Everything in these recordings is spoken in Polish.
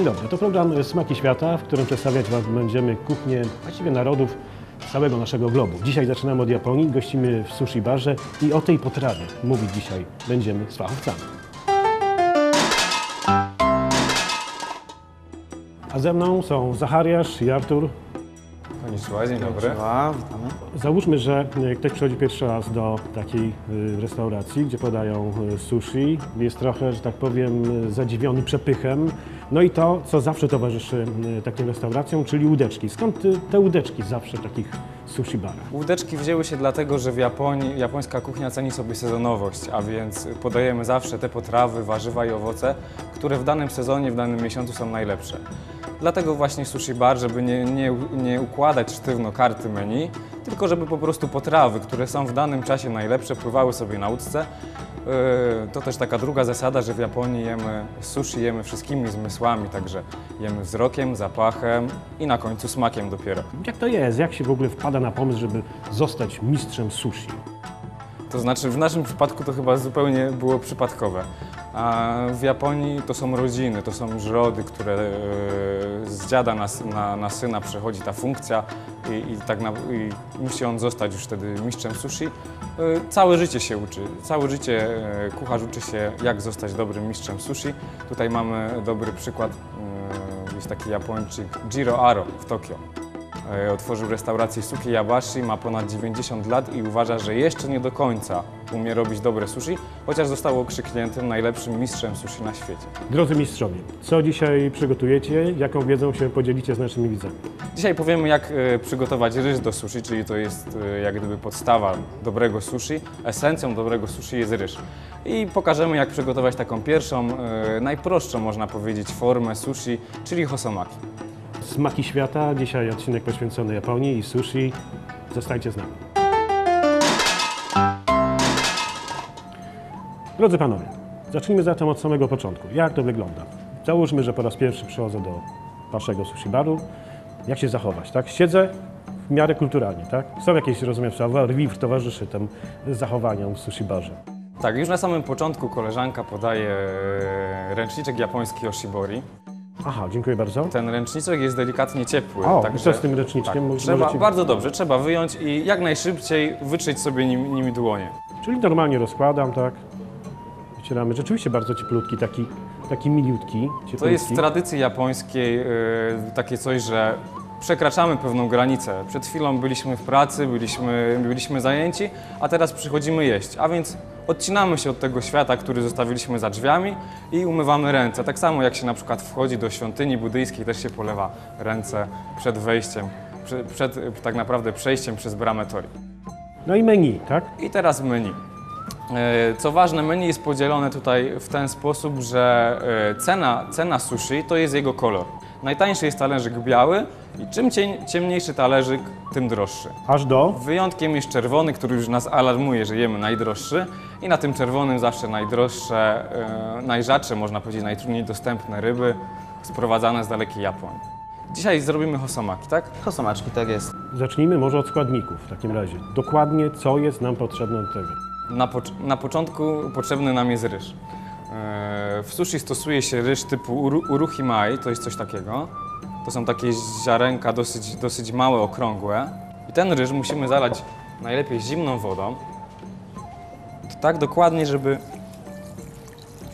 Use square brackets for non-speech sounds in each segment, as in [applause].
Dzień dobry, to program Smaki Świata, w którym przedstawiać Wam będziemy kuchnię właściwie narodów całego naszego globu. Dzisiaj zaczynamy od Japonii, gościmy w sushi barze i o tej potrawie mówić dzisiaj będziemy z fachowcami. A ze mną są Zachariasz i Artur. Konnichiwa, dzień dobry. Konnichiwa, witamy. Załóżmy, że e, ktoś przychodzi pierwszy raz do takiej e, restauracji, gdzie podają e, sushi. Jest trochę, że tak powiem, zadziwiony przepychem. No i to, co zawsze towarzyszy takim restauracjom, czyli łódeczki. Skąd te łódeczki zawsze w takich sushi barach? Łódeczki wzięły się dlatego, że w Japonii japońska kuchnia ceni sobie sezonowość, a więc podajemy zawsze te potrawy, warzywa i owoce, które w danym sezonie, w danym miesiącu są najlepsze. Dlatego właśnie sushi bar, żeby nie, nie, nie układać sztywno karty menu, tylko żeby po prostu potrawy, które są w danym czasie najlepsze, pływały sobie na łódce. Yy, To też taka druga zasada, że w Japonii jemy sushi, jemy wszystkimi zmysłami, także jemy wzrokiem, zapachem i na końcu smakiem dopiero. Jak to jest? Jak się w ogóle wpada na pomysł, żeby zostać mistrzem sushi? To znaczy w naszym przypadku to chyba zupełnie było przypadkowe. A w Japonii to są rodziny, to są żrody, które e, z dziada na, na, na syna przechodzi ta funkcja i, i tak na, i musi on zostać już wtedy mistrzem sushi. E, Całe życie się uczy, całe życie e, kucharz uczy się jak zostać dobrym mistrzem sushi. Tutaj mamy dobry przykład, jest taki Japończyk Jiro Aro w Tokio. E, Otworzył restaurację Suki Yabashi, ma ponad 90 lat i uważa, że jeszcze nie do końca umie robić dobre sushi, chociaż został okrzykniętym najlepszym mistrzem sushi na świecie. Drodzy mistrzowie, co dzisiaj przygotujecie? Jaką wiedzą się podzielicie z naszymi widzami? Dzisiaj powiemy, jak e, przygotować ryż do sushi, czyli to jest e, jak gdyby podstawa dobrego sushi. Esencją dobrego sushi jest ryż. I pokażemy, jak przygotować taką pierwszą, najprostszą można powiedzieć, formę sushi, czyli hosomaki. Smaki świata, dzisiaj odcinek poświęcony Japonii i sushi. Zostańcie z nami. Drodzy panowie, zacznijmy zatem od samego początku. Jak to wygląda? Załóżmy, że po raz pierwszy przychodzę do waszego sushi baru. Jak się zachować, tak? Siedzę w miarę kulturalnie, tak? Są jakieś, rozumiem, savoir-vivre towarzyszy tym zachowaniom w sushi barze. Tak, już na samym początku koleżanka podaje e, ręczniczek japoński Oshibori. Aha, dziękuję bardzo. Ten ręczniczek jest delikatnie ciepły. O, co z tym ręczniczkiem? Tak, trzeba, możecie- Bardzo dobrze, trzeba wyjąć i jak najszybciej wytrzeć sobie nim, nimi dłonie. Czyli normalnie rozkładam, tak? Wycieramy. Rzeczywiście bardzo cieplutki, taki, taki miliutki, cieplutki. To jest w tradycji japońskiej yy, takie coś, że przekraczamy pewną granicę. Przed chwilą byliśmy w pracy, byliśmy, byliśmy zajęci, a teraz przychodzimy jeść. A więc odcinamy się od tego świata, który zostawiliśmy za drzwiami i umywamy ręce. Tak samo jak się na przykład wchodzi do świątyni buddyjskiej, też się polewa ręce przed wejściem, przed, przed tak naprawdę przejściem przez bramę Tori. No i menu, tak? I teraz menu. E, Co ważne, menu jest podzielone tutaj w ten sposób, że e, cena, cena sushi to jest jego kolor. Najtańszy jest talerzyk biały i czym cień, ciemniejszy talerzyk, tym droższy. Aż do. Wyjątkiem jest czerwony, który już nas alarmuje, że jemy najdroższy i na tym czerwonym zawsze najdroższe, e, najrzadsze, można powiedzieć, najtrudniej dostępne ryby sprowadzane z dalekiej Japonii. Dzisiaj zrobimy hosomaki, tak? Hosomaczki, tak jest. Zacznijmy może od składników w takim razie. Dokładnie co jest nam potrzebne do tego. Na, pocz- na początku potrzebny nam jest ryż. E, W sushi stosuje się ryż typu uru- uruchimai, to jest coś takiego. To są takie ziarenka dosyć, dosyć małe, okrągłe. I ten ryż musimy zalać najlepiej zimną wodą. To tak dokładnie, żeby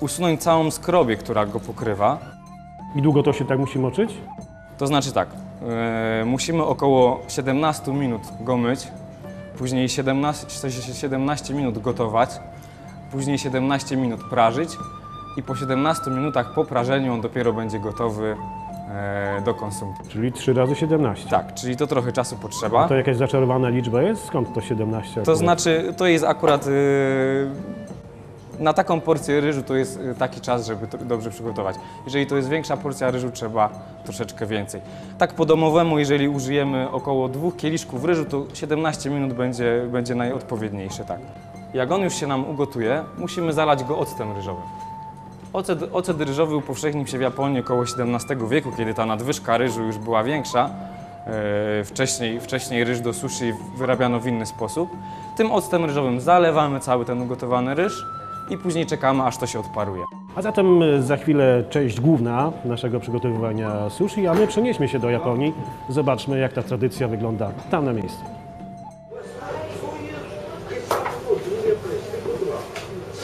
usunąć całą skrobię, która go pokrywa. I długo to się tak musi moczyć? To znaczy tak, e, musimy około 17 minut go myć, później 17, w sensie 17 minut gotować, później 17 minut prażyć i po 17 minutach po prażeniu on dopiero będzie gotowy e, do konsumpcji. Czyli 3 razy 17. Tak, czyli to trochę czasu potrzeba. To jakaś zaczarowana liczba jest? Skąd to 17? To znaczy, to jest akurat y, na taką porcję ryżu to jest y, taki czas, żeby to dobrze przygotować. Jeżeli to jest większa porcja ryżu, trzeba troszeczkę więcej. Tak po domowemu, jeżeli użyjemy około dwóch kieliszków ryżu, to 17 minut będzie, będzie najodpowiedniejsze, tak. Jak on już się nam ugotuje, musimy zalać go octem ryżowym. Ocet, ocet ryżowy upowszechnił się w Japonii około XVII wieku, kiedy ta nadwyżka ryżu już była większa. E, Wcześniej, wcześniej ryż do sushi wyrabiano w inny sposób. Tym octem ryżowym zalewamy cały ten ugotowany ryż i później czekamy, aż to się odparuje. A zatem e, za chwilę część główna naszego przygotowywania sushi, a my przenieśmy się do Japonii. Zobaczmy, jak ta tradycja wygląda tam na miejscu.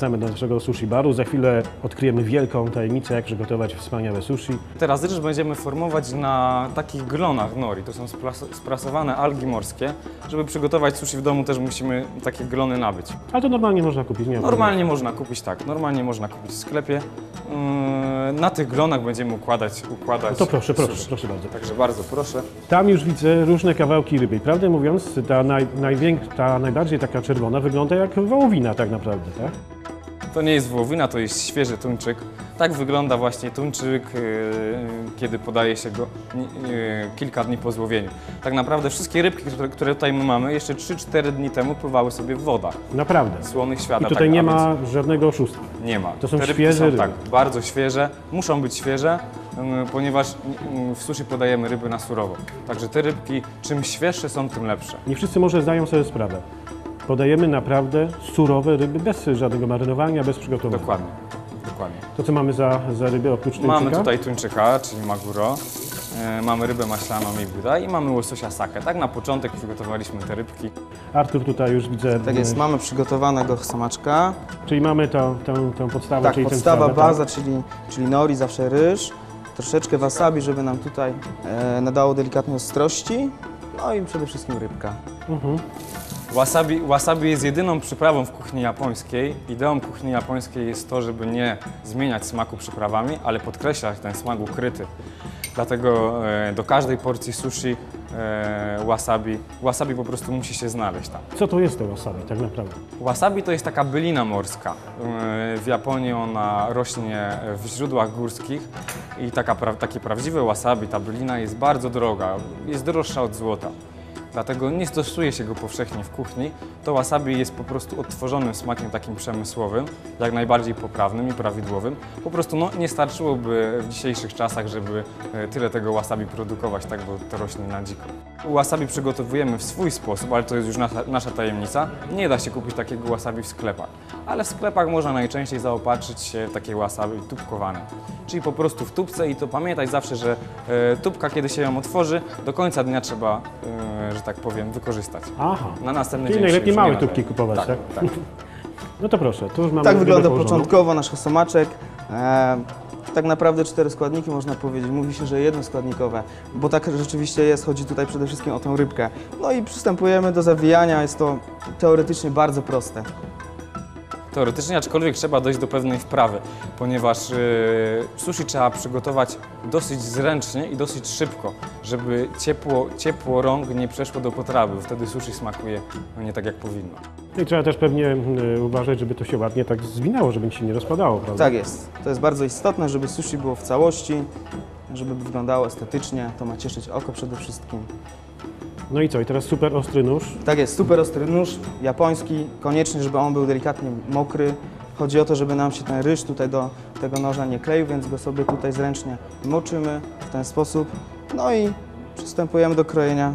Wracamy do naszego sushi baru. Za chwilę odkryjemy wielką tajemnicę, jak przygotować wspaniałe sushi. Teraz ryż będziemy formować na takich glonach nori. To są spras- sprasowane algi morskie. Żeby przygotować sushi w domu też musimy takie glony nabyć. Ale to normalnie można kupić, nie? ma Normalnie można kupić tak, normalnie można kupić w sklepie. Yy, Na tych glonach będziemy układać, układać To proszę, proszę, sushi. proszę bardzo. Także bardzo proszę. Tam już widzę różne kawałki ryby. I Prawdę mówiąc, ta, naj, najwięk, ta najbardziej taka czerwona wygląda jak wołowina tak naprawdę, tak? To nie jest wołowina, to jest świeży tuńczyk. Tak wygląda właśnie tuńczyk, yy, kiedy podaje się go yy, kilka dni po złowieniu. Tak naprawdę wszystkie rybki, które, tutaj my mamy, jeszcze 3-4 dni temu pływały sobie w wodach Naprawdę. słonych świata. I tutaj tak, nie ma żadnego oszustwa. Nie ma. To są Te rybki świeże są, ryby. Tak, bardzo świeże, muszą być świeże, ponieważ w sushi podajemy ryby na surowo. Także te rybki, czym świeższe są, tym lepsze. Nie wszyscy może zdają sobie sprawę. Podajemy naprawdę surowe ryby bez żadnego marynowania, bez przygotowania. Dokładnie. Dokładnie. To co mamy za, za ryby oprócz tuńczyka? Mamy tutaj tuńczyka, czyli maguro, e, mamy rybę maślaną i buda i mamy łososia sake. Tak na początek przygotowaliśmy te rybki. Artur tutaj już widzę. Tak jest, mamy przygotowanego samaczka. Czyli mamy tą, tą, tą podstawę, Tak, czyli podstawa, ten cały, baza, czyli, czyli nori, zawsze ryż. Troszeczkę wasabi, żeby nam tutaj e, nadało delikatnej ostrości. No i przede wszystkim rybka. Wasabi, wasabi jest jedyną przyprawą w kuchni japońskiej. Ideą kuchni japońskiej jest to, żeby nie zmieniać smaku przyprawami, ale podkreślać ten smak ukryty. Dlatego e, do każdej porcji sushi e, wasabi, wasabi po prostu musi się znaleźć tam. Co to jest to wasabi tak naprawdę? Wasabi to jest taka bylina morska. Yy, W Japonii ona rośnie w źródłach górskich i taka, pra- takie prawdziwe wasabi, ta bylina jest bardzo droga, jest droższa od złota. Dlatego nie stosuje się go powszechnie w kuchni. To wasabi jest po prostu odtworzonym smakiem takim przemysłowym, jak najbardziej poprawnym i prawidłowym. Po prostu no, nie starczyłoby w dzisiejszych czasach, żeby e, tyle tego wasabi produkować, tak, bo to rośnie na dziko. Wasabi przygotowujemy w swój sposób, ale to jest już nasza, nasza tajemnica. Nie da się kupić takiego wasabi w sklepach, ale w sklepach można najczęściej zaopatrzyć się w takie wasabi tubkowane. Czyli po prostu w tubce i to pamiętać zawsze, że e, tubka, kiedy się ją otworzy, do końca dnia trzeba, e, że tak powiem, wykorzystać. Aha. Na następny Czyli dzień się najlepiej małe tubki kupować, tak? tak? [laughs] No to proszę, tu już mamy Tak wygląda położoną. początkowo nasz samaczek. E, tak naprawdę cztery składniki można powiedzieć. Mówi się, że jednoskładnikowe, bo tak rzeczywiście jest. Chodzi tutaj przede wszystkim o tę rybkę. No i przystępujemy do zawijania. Jest to teoretycznie bardzo proste. Teoretycznie, aczkolwiek trzeba dojść do pewnej wprawy, ponieważ yy, sushi trzeba przygotować dosyć zręcznie i dosyć szybko, żeby ciepło, ciepło rąk nie przeszło do potrawy, wtedy sushi smakuje no, nie tak jak powinno. I trzeba też pewnie y, uważać, żeby to się ładnie tak zwinało, żeby się nie rozpadało, prawda? Tak jest. To jest bardzo istotne, żeby sushi było w całości, żeby wyglądało estetycznie. To ma cieszyć oko przede wszystkim. No i co, i teraz super ostry nóż. Tak jest, super ostry nóż japoński, koniecznie, żeby on był delikatnie mokry. Chodzi o to, żeby nam się ten ryż tutaj do tego noża nie kleił, więc go sobie tutaj zręcznie moczymy w ten sposób. No i przystępujemy do krojenia.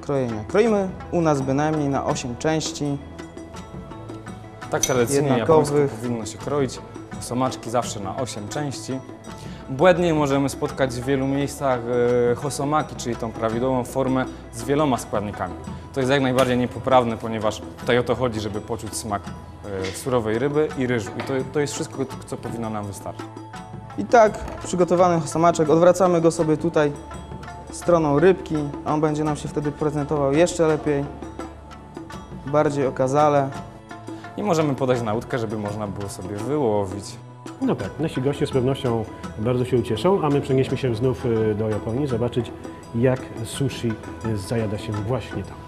Krojenia. Kroimy u nas bynajmniej na 8 części. Tak tradycyjnie japońsko powinno się kroić. Somaczki zawsze na 8 części. Błędnie możemy spotkać w wielu miejscach e, hosomaki, czyli tą prawidłową formę z wieloma składnikami. To jest jak najbardziej niepoprawne, ponieważ tutaj o to chodzi, żeby poczuć smak e, surowej ryby i ryżu. I to, to jest wszystko, co powinno nam wystarczyć. I tak przygotowany samaczek, odwracamy go sobie tutaj stroną rybki. On będzie nam się wtedy prezentował jeszcze lepiej, bardziej okazale. I możemy podać na łódkę, żeby można było sobie wyłowić. No tak, nasi goście z pewnością bardzo się ucieszą, a my przenieśmy się znów y, do Japonii, zobaczyć jak sushi y, zajada się właśnie tam.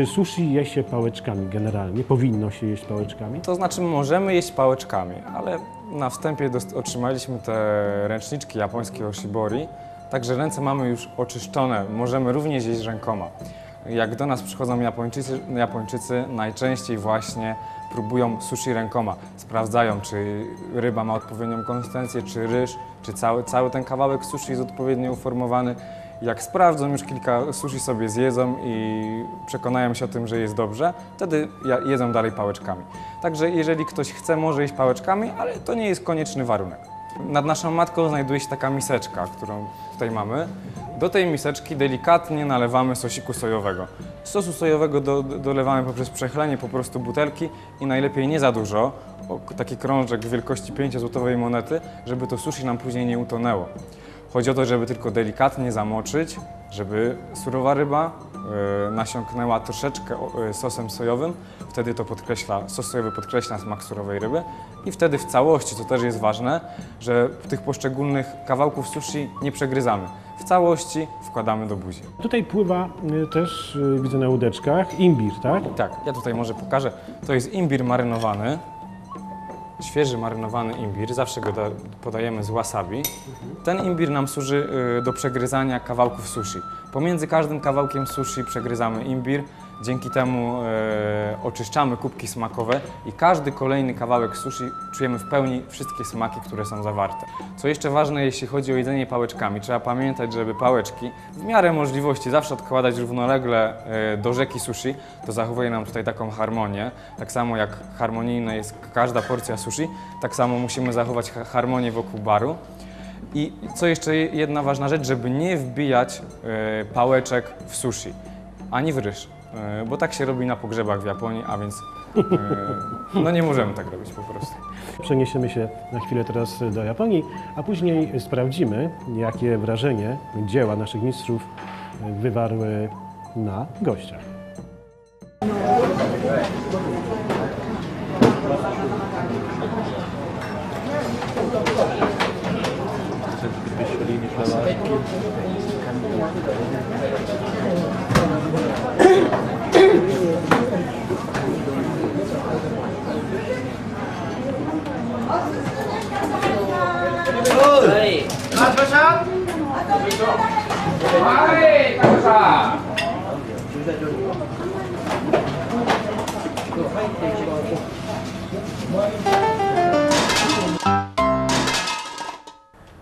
Czy sushi je się pałeczkami generalnie? Powinno się jeść pałeczkami? To znaczy możemy jeść pałeczkami, ale na wstępie otrzymaliśmy te ręczniczki japońskie Oshibori, także ręce mamy już oczyszczone, możemy również jeść rękoma. Jak do nas przychodzą Japończycy, Japończycy najczęściej właśnie próbują sushi rękoma. Sprawdzają, czy ryba ma odpowiednią konsystencję, czy ryż, czy cały, cały ten kawałek sushi jest odpowiednio uformowany. Jak sprawdzą, już kilka sushi sobie zjedzą i przekonają się o tym, że jest dobrze, wtedy jedzą dalej pałeczkami. Także jeżeli ktoś chce, może jeść pałeczkami, ale to nie jest konieczny warunek. Nad naszą matką znajduje się taka miseczka, którą tutaj mamy. Do tej miseczki delikatnie nalewamy sosiku sojowego. Sosu sojowego do, do- dolewamy poprzez przechlenie po prostu butelki i najlepiej nie za dużo, taki krążek wielkości 5-złotowej monety, żeby to sushi nam później nie utonęło. Chodzi o to, żeby tylko delikatnie zamoczyć, żeby surowa ryba e, nasiąknęła troszeczkę e, sosem sojowym. Wtedy to podkreśla, sos sojowy podkreśla smak surowej ryby. I wtedy w całości, co też jest ważne, że tych poszczególnych kawałków sushi nie przegryzamy. W całości wkładamy do buzi. Tutaj pływa y, też, y, widzę na łódeczkach, imbir, tak? Tak, ja tutaj może pokażę. To jest imbir marynowany. Świeży marynowany imbir, zawsze go da, podajemy z wasabi. Ten imbir nam służy y, do przegryzania kawałków sushi. Pomiędzy każdym kawałkiem sushi przegryzamy imbir. Dzięki temu y, oczyszczamy kubki smakowe i każdy kolejny kawałek sushi czujemy w pełni wszystkie smaki, które są zawarte. Co jeszcze ważne, jeśli chodzi o jedzenie pałeczkami, trzeba pamiętać, żeby pałeczki w miarę możliwości zawsze odkładać równolegle y, do rzeki sushi. To zachowuje nam tutaj taką harmonię. Tak samo jak harmonijna jest każda porcja sushi, tak samo musimy zachować ha- harmonię wokół baru. I co jeszcze jedna ważna rzecz, żeby nie wbijać e, pałeczek w sushi, ani w ryż, e, bo tak się robi na pogrzebach w Japonii, a więc e, no nie możemy tak robić po prostu. Przeniesiemy się na chwilę teraz do Japonii, a później sprawdzimy, jakie wrażenie dzieła naszych mistrzów wywarły na gościach.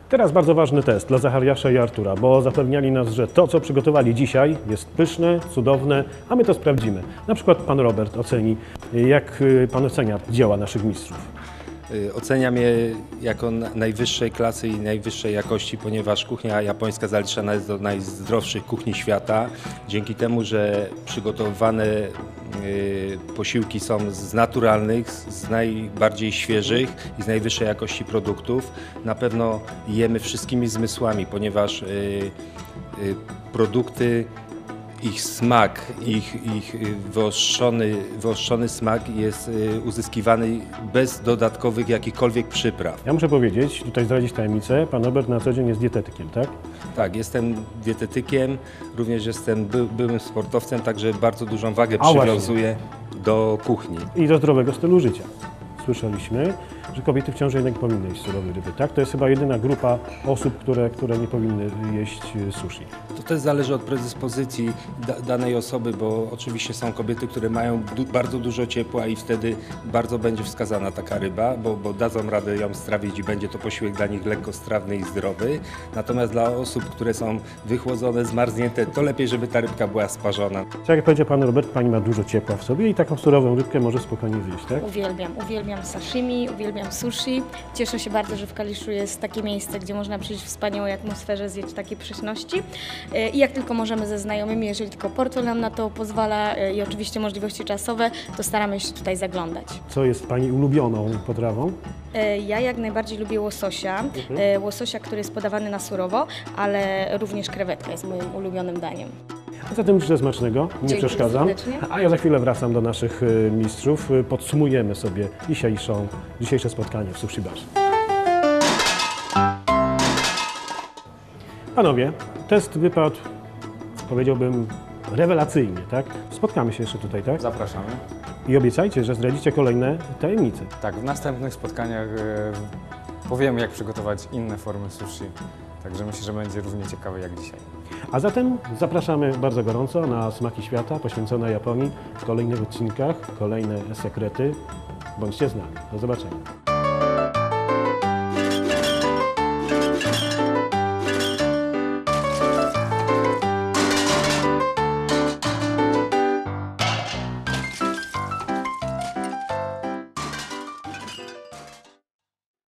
Teraz bardzo ważny test dla Zachariasza i Artura, bo zapewniali nas, że to, co przygotowali dzisiaj, jest pyszne, cudowne, a my to sprawdzimy. Na przykład pan Robert oceni, jak y, pan ocenia dzieła naszych mistrzów. Y, Oceniam je jako na- najwyższej klasy i najwyższej jakości, ponieważ kuchnia japońska zaliczana jest do najzdrowszych kuchni świata. Dzięki temu, że przygotowywane y, posiłki są z naturalnych, z najbardziej świeżych i z najwyższej jakości produktów, na pewno jemy wszystkimi zmysłami, ponieważ y, produkty ich smak, ich, ich y, wyostrzony, wyostrzony smak jest y, uzyskiwany bez dodatkowych jakichkolwiek przypraw. Ja muszę powiedzieć, tutaj zdradzić tajemnicę, pan Robert na co dzień jest dietetykiem, tak? Tak, jestem dietetykiem, również jestem by, byłym sportowcem, także bardzo dużą wagę A właśnie. przywiązuję do kuchni. I do zdrowego stylu życia. Słyszeliśmy, że kobiety w ciąży jednak nie powinny jeść surowej ryby, tak? To jest chyba jedyna grupa osób, które, które nie powinny jeść y, sushi. To też zależy od predyspozycji da, danej osoby, bo oczywiście są kobiety, które mają du, bardzo dużo ciepła i wtedy bardzo będzie wskazana taka ryba, bo, bo dadzą radę ją strawić i będzie to posiłek dla nich lekkostrawny i zdrowy. Natomiast dla osób, które są wychłodzone, zmarznięte, to lepiej, żeby ta rybka była sparzona. Tak jak powiedział pan Robert, pani ma dużo ciepła w sobie i taką surową rybkę może spokojnie zjeść, tak? Uwielbiam, uwielbiam sashimi, uwielbiam sushi. Cieszę się bardzo, że w Kaliszu jest takie miejsce, gdzie można przyjść w wspaniałej atmosferze, zjeść takie pyszności. E, I jak tylko możemy ze znajomymi, jeżeli tylko portfel nam na to pozwala e, i oczywiście możliwości czasowe, to staramy się tutaj zaglądać. Co jest pani ulubioną potrawą? E, Ja jak najbardziej lubię łososia, e, łososia, który jest podawany na surowo, ale również krewetka jest moim ulubionym daniem. A zatem życzę smacznego, nie Dzięki przeszkadzam. serdecznie. A ja za chwilę wracam do naszych y, mistrzów. Y, Podsumujemy sobie dzisiejszą, dzisiejsze spotkanie w Sushi Bar. Panowie, test wypadł, powiedziałbym, rewelacyjnie, tak? Spotkamy się jeszcze tutaj, tak? Zapraszamy. I obiecajcie, że zdradzicie kolejne tajemnice. Tak, w następnych spotkaniach e, powiemy, jak przygotować inne formy sushi. Także myślę, że będzie równie ciekawe jak dzisiaj. A zatem zapraszamy bardzo gorąco na Smaki Świata poświęcone Japonii w kolejnych odcinkach, kolejne sekrety. Bądźcie z nami. Do zobaczenia.